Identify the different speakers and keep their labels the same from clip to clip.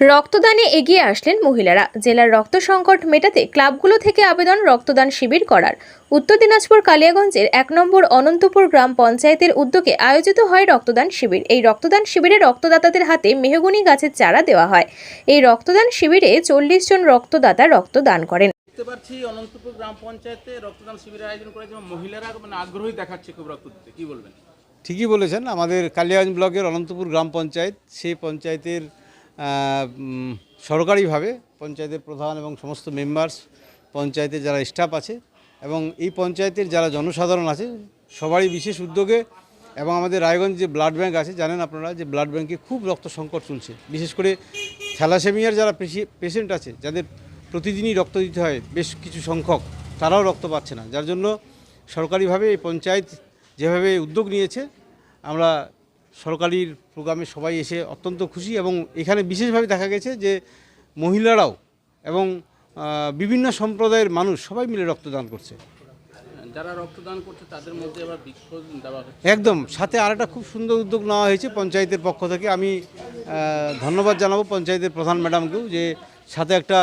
Speaker 1: রক্তদানে এগিয়ে আসলেন মহিলারা। জেলার রক্ত সংকট মেটাতে ক্লাবগুলো থেকে আবেদন রক্তদান শিবির করার। উত্তর দিনাজপুর কালিয়াগঞ্জের এক নম্বর অনন্তপুর গ্রাম পঞ্চায়েতের উদ্যোগে আয়োজিত হয় রক্তদান শিবির। এই রক্তদান শিবিরে রক্তদাতাদের হাতে মেহগুনি গাছের চারা দেওয়া হয়। এই রক্তদান শিবিরে চল্লিশ জন রক্তদাতা রক্তদান করেন।
Speaker 2: দেখতে পাচ্ছি অনন্তপুর গ্রাম পঞ্চায়েতে রক্তদান শিবিরের আয়োজন করেছে মহিলারা মানে আগ্রহী দেখাচ্ছে খুব রক্ত দিতে। কি বলবেন?
Speaker 3: ঠিকই বলেছেন। আমাদের কালিয়াগঞ্জ ব্লকের অনন্তপুর গ্রাম পঞ্চায়েত সেই পঞ্চায়েতের সরকারিভাবে পঞ্চায়েতের প্রধান এবং সমস্ত মেম্বার্স পঞ্চায়েতের যারা স্টাফ আছে এবং এই পঞ্চায়েতের যারা জনসাধারণ আছে, সবারই বিশেষ উদ্যোগে এবং আমাদের রায়গঞ্জ যে ব্লাড ব্যাঙ্ক আছে, জানেন আপনারা যে ব্লাড ব্যাঙ্কে খুব রক্ত সংকট চলছে। বিশেষ করে থ্যালাসেমিয়ার যারা পেশেন্ট আছে, যাদের প্রতিদিনই রক্ত দিতে হয় বেশ কিছু সংখ্যক, তারাও রক্ত পাচ্ছে না। যার জন্য সরকারিভাবে এই পঞ্চায়েত যেভাবে উদ্যোগ নিয়েছে, আমরা সরকারির প্রোগ্রামে সবাই এসে অত্যন্ত খুশি এবং এখানে বিশেষভাবে দেখা গেছে যে মহিলারাও এবং বিভিন্ন সম্প্রদায়ের মানুষ সবাই মিলে রক্তদান করছে।
Speaker 2: যারা রক্তদান করছে তাদের মধ্যে আবার বৃক্ষ দেওয়া
Speaker 3: একদম সাথে আর একটা খুব সুন্দর উদ্যোগ নেওয়া হয়েছে পঞ্চায়েতের পক্ষ থেকে। আমি ধন্যবাদ জানাব পঞ্চায়েতের প্রধান ম্যাডামকেও যে সাথে একটা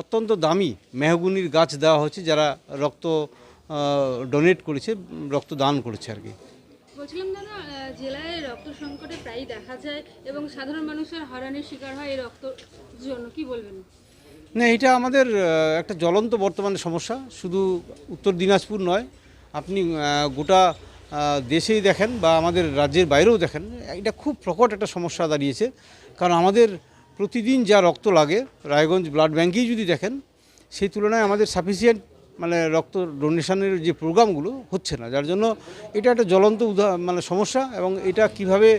Speaker 3: অত্যন্ত দামি মেহগুনির গাছ দেওয়া হচ্ছে যারা রক্ত ডোনেট করেছে রক্ত দান করেছে আর কি।
Speaker 4: বলছিলাম দাদা জেলায় রক্ত সংকটে প্রায়ই দেখা যায় এবং সাধারণ মানুষের হয়রানির শিকার হয় এই রক্ত জন্য। কি বলবেন?
Speaker 3: না, এটা আমাদের একটা জ্বলন্ত বর্তমানে সমস্যা। শুধু উত্তর দিনাজপুর নয়, আপনি গোটা দেশেই দেখেন বা আমাদের রাজ্যের বাইরেও দেখেন, এটা খুব প্রকট একটা সমস্যা দাঁড়িয়েছে। কারণ আমাদের প্রতিদিন যা রক্ত লাগে, রায়গঞ্জ ব্লাড ব্যাঙ্কেই যদি দেখেন, সেই তুলনায় আমাদের সাফিসিয়েন্ট মানে রক্ত ডোনেশনের যে প্রোগ্রামগুলো হচ্ছে না যার জন্য এটা একটা জ্বলন্ত মানে সমস্যা এবং এটা কীভাবে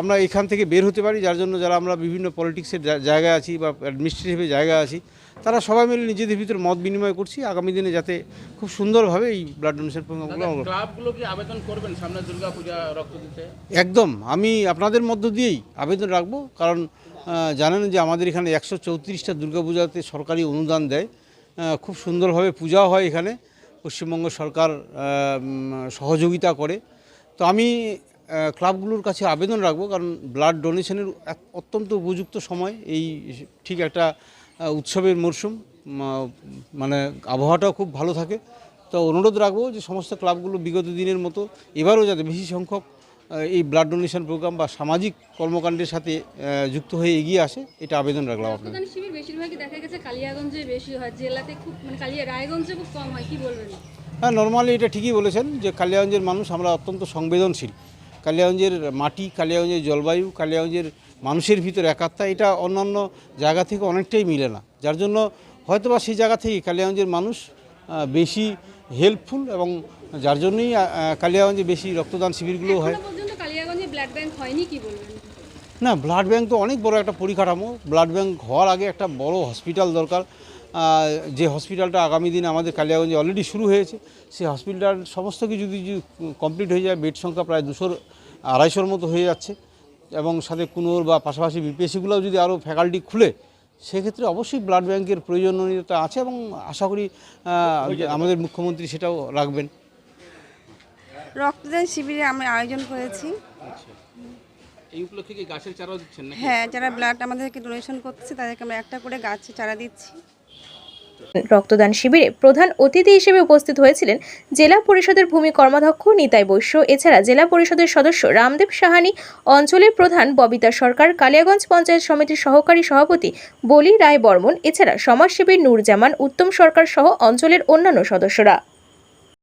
Speaker 3: আমরা এখান থেকে বের হতে পারি যার জন্য যারা আমরা বিভিন্ন পলিটিক্সের জায়গায় আছি বা অ্যাডমিনিস্ট্রেটিভের জায়গায় আছি তারা সবাই মিলে নিজেদের ভিতরে মত বিনিময় করছি আগামী দিনে যাতে খুব সুন্দরভাবে এই ব্লাড ডোনেশন প্রোগ্রামগুলো
Speaker 2: কি আবেদন করবেন সামনে দুর্গা পূজা রক্ত দিতে?
Speaker 3: একদম। আমি আপনাদের মধ্য দিয়েই আবেদন রাখব কারণ জানেন যে আমাদের এখানে একশো চৌত্রিশটা দুর্গাপূজাতে সরকারি অনুদান দেয়। খুব সুন্দরভাবে পূজাও হয় এখানে। পশ্চিমবঙ্গ সরকার সহযোগিতা করে। তো আমি ক্লাবগুলোর কাছে আবেদন রাখব, কারণ ব্লাড ডোনেশনের অত্যন্ত উপযুক্ত সময় এই ঠিক একটা উৎসবের মরশুম মানে আবহাওয়াটাও খুব ভালো থাকে। তো অনুরোধ রাখব যে সমস্ত ক্লাবগুলো বিগত দিনের মতো এবারও যাতে বেশি সংখ্যক এই ব্লাড ডোনেশন প্রোগ্রাম বা সামাজিক কর্মকাণ্ডের সাথে যুক্ত হয়ে এগিয়ে আসে এটা আবেদন রাখলাম আপনার
Speaker 4: শিবির বেশিরভাগই দেখা গেছে কালিয়াগঞ্জে বেশি হয় জেলাতে খুব মানে কালিয়া রায়গঞ্জে খুব কম হয় কি বলবেন?
Speaker 3: হ্যাঁ নর্মালি এটা ঠিকই বলেছেন যে কালিয়াগঞ্জের মানুষ আমরা অত্যন্ত সংবেদনশীল। কালিয়াগঞ্জের মাটি কালিয়াগঞ্জের জলবায়ু কালিয়াগঞ্জের মানুষের ভিতর একাত্মা এটা অন্যান্য জায়গা থেকে অনেকটাই মিলে না। যার জন্য হয়তোবা সেই জায়গা থেকে কালিয়াগঞ্জের মানুষ বেশি হেল্পফুল এবং যার জন্যই কালিয়াগঞ্জে বেশি রক্তদান শিবিরগুলো হয়।
Speaker 4: ব্লাড ব্যাংক হয়নি কি বলবেন?
Speaker 3: না ব্লাড ব্যাংক তো অনেক বড় একটা পরিকাঠামো। ব্লাড ব্যাংক হওয়ার আগে একটা বড় হসপিটাল দরকার। যে হসপিটালটা আগামী দিনে আমাদের কালিয়াগঞ্জে অলরেডি শুরু হয়েছে সেই হসপিটাল সমস্ত কিছু যদি কমপ্লিট হয়ে যায় বেড সংখ্যা প্রায় দুশোর আড়াইশোর মতো হয়ে যাচ্ছে। এবং সাথে কুনোর বা পাশাপাশি বিপিএসসিগুলোও যদি আরও ফ্যাকাল্টি খুলে সেক্ষেত্রে অবশ্যই ব্লাড ব্যাংকের প্রয়োজনীয়তা আছে এবং আশা করি আমাদের মুখ্যমন্ত্রী সেটাও রাখবেন।
Speaker 5: রক্তদান শিবিরে আমরা আয়োজন করেছি।
Speaker 2: এই উপলক্ষে কি গাছের চারাও দিচ্ছেন না
Speaker 5: হ্যাঁ যারা ব্লাড আমাদেরকে ডোনেশন করতেছে তাদেরকে আমরা একটা করে গাছ চারা দিচ্ছি।
Speaker 1: রক্তদান শিবিরে প্রধান অতিথি হিসেবে উপস্থিত হয়েছিলেন জেলা পরিষদের ভূমি কর্মাধ্যক্ষ নিতাই বৈশ্য এছাড়া জেলা পরিষদের সদস্য রামদেব সাহানি অঞ্চলের প্রধান ববিতা সরকার কালিয়াগঞ্জ পঞ্চায়েত সমিতির সহকারী সভাপতি বলি রায় বর্মন এছাড়া সমাজসেবী নূরজামান উত্তম সরকার সহ অঞ্চলের অন্যান্য সদস্যরা।